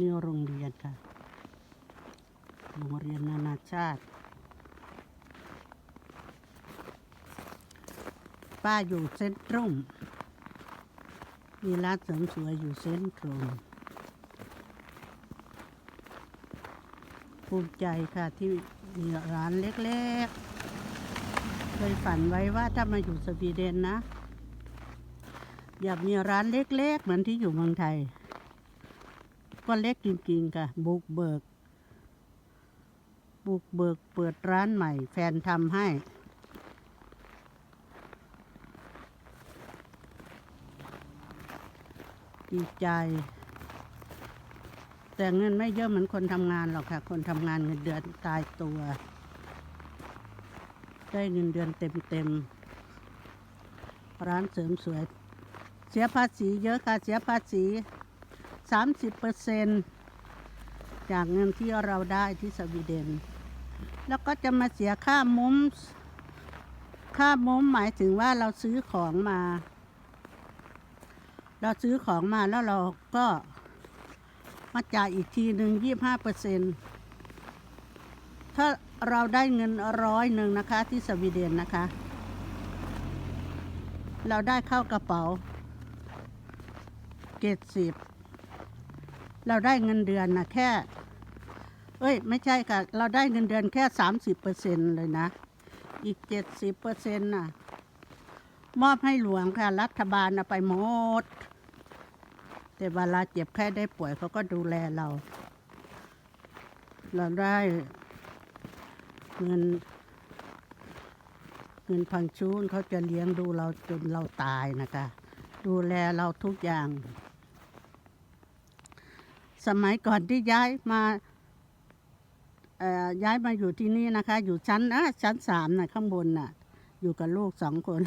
นี่โรงเรียนค่ะ โรงเรียนนานาชาติ ป้าอยู่เซ็นทรัลมีร้านเสริมสวยอยู่เซ็นทรัลภูมิใจค่ะที่มีร้านเล็กๆ เคยฝันไว้ว่าถ้ามาอยู่สวีเดนนะ อยากมีร้านเล็กๆ เหมือนที่อยู่เมืองไทย ก็เล็กจริงๆค่ะ บุกเบิก บุกเบิกเปิดร้านใหม่ แฟนทำให้ ดีใจ แต่เงินไม่เยอะเหมือนคนทำงานหรอกค่ะ คนทำงานเงินเดือนตายตัว ได้เงินเดือนเต็มๆ ร้านเสริมสวย เสียภาษีเยอะค่ะ เสียภาษี สามสิบเปอร์เซนจากเงินที่เราได้ที่สวีเดน แล้วก็จะมาเสียค่ามุ้ม ค่ามุ้มหมายถึงว่าเราซื้อของมา เราซื้อของมาแล้วเราก็มาจ่ายอีกทีหนึ่งยี่ห้าเปอร์เซนถ้าเราได้เงินร้อยหนึ่งนะคะที่สวีเดนนะคะ เราได้เข้ากระเป๋าเกตสิบ เราได้เงินเดือนนะแค่ เอ้ย ไม่ใช่ค่ะ เราได้เงินเดือนแค่สามสิบเปอร์เซ็นเลยนะ อีกเจ็ดสิบเปอร์เซ็นต์น่ะ มอบให้หลวงค่ะ รัฐบาลเอาไปหมด แต่เวลาเจ็บแค่ได้ป่วยเขาก็ดูแลเรา เราได้เงินเงินพังชูนเขาจะเลี้ยงดูเราจนเราตายนะคะ ดูแลเราทุกอย่าง สมัยก่อนที่ย้ายมาย้ายมาอยู่ที่นี่นะคะ อยู่ชั้นนะชั้นสามนะข้างบนน่ะ อยู่กับลูกสองคน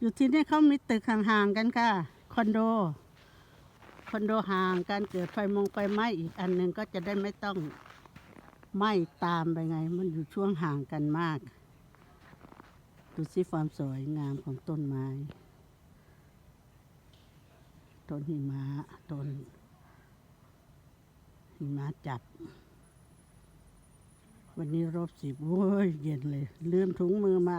อยู่ที่นี่เขามีตึกห่างๆกันค่ะ คอนโด คอนโดห่างกันเกิดไฟมงไฟไหม้อีกอันหนึ่งก็จะได้ไม่ต้องไหม้ตามไปไง มันอยู่ช่วงห่างกันมาก ดูสิความสวยงามของต้นไม้ ต้นหิมะต้น มาจับ วันนี้รบสิบโว้ย เย็นเลย ลืมถุงมือมา